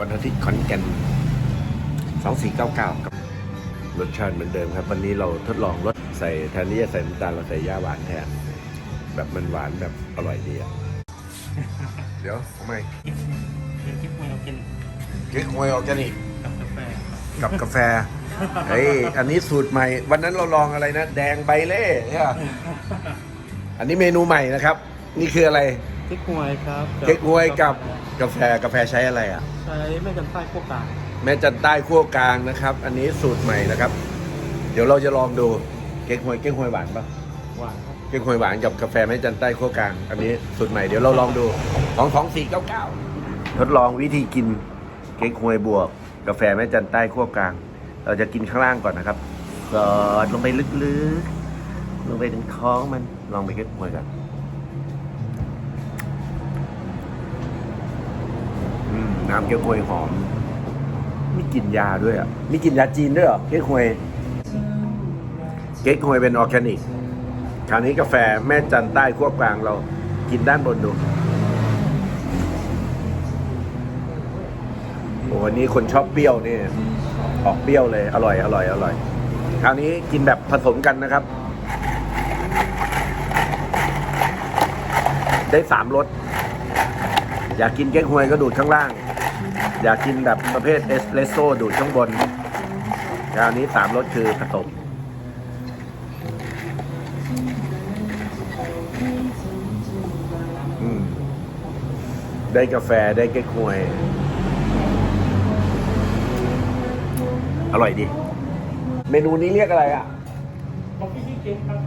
วันอาทิตย์ขอนแก่น2499กับรสชาติเหมือนเดิมครับ วันนี้เราทดลองรสใส่แทนที่จะใส่น้ำตาลเราใส่ย่าหวานแทน แบบมันหวานแบบอร่อยดีอะ เดี๋ยวทำไมเป็นคลิปมวยเรากินเค้กฮวยออร์แกนิกกับกาแฟกับกาแฟเฮ้ยอันนี้สูตรใหม่ วันนั้นเราลองอะไรนะ แดงใบเล่เนี่ยอันนี้เมนูใหม่นะครับ นี่คืออะไร คลิปมวยครับเค้กฮวยกับกาแฟกาแฟใช้อะไรอะ ใช้แม่กันใต้พวกกลางแม่จันใต้ขั้วกลางนะครับ อันนี้สูตรใหม่นะครับ เดี๋ยวเราจะลองดูเก๊กฮวยเก๊กฮวยหวานปะหวานครับเก๊กฮวยหวานกับกาแฟแม่จันใต้ขั้วกลาง อันนี้สูตรใหม่เดี๋ยวเราลองดูของสองสี่เก้าเก้าทดลองวิธีกินเก๊กฮวยบวก กาแฟแม่จันใต้ขั้วกลาง เราจะกินข้างล่างก่อนนะครับสอดลงไปลึกๆลงไปถึงท้องมันลองไปเก๊กฮวยกัน น้ำเก๊กฮวยหอม มีกลิ่นยาด้วยอะ มีกลิ่นยาจีนด้วยเหรอเก๊กฮวย เก๊กฮวยเป็นออร์แกนิก คราวนี้กาแฟแม่จันใต้ขั้วกลางเรากินด้านบนดู โอ้วันนี้คนชอบเปรี้ยวนี่ ออกเปรี้ยวเลย อร่อย อร่อย อร่อย คราวนี้กินแบบผสมกันนะครับ ได้สามรสอยากกินเก๊กฮวยก็ดูดข้างล่าง อยากกินแบบประเภทเอสเปรสโซ่ดูดข้างบนคราวนี้สามรสคือผสมอืมได้กาแฟได้เก๊กฮวย อร่อยดี เมนูนี้เรียกอะไรอะคอฟฟี่ที่เก๊กครับ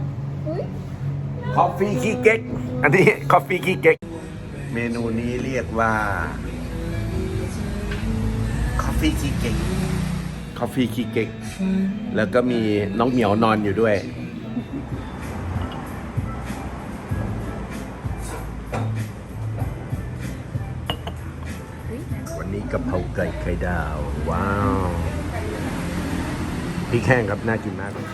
คอฟฟี่ขี้เก๊ก อันนี้คอฟฟี่ขี้เก๊ก เมนูนี้เรียกว่าคอ ฟี่คีเก๊กคอฟฟี่คีเก๊กแล้วก็มีน้องเหมียวนอนอยู่ด้วย วันนี้กะเพราไก่ไข่ดาว ว้าว พี่แข้งครับ น่ากินมากเลย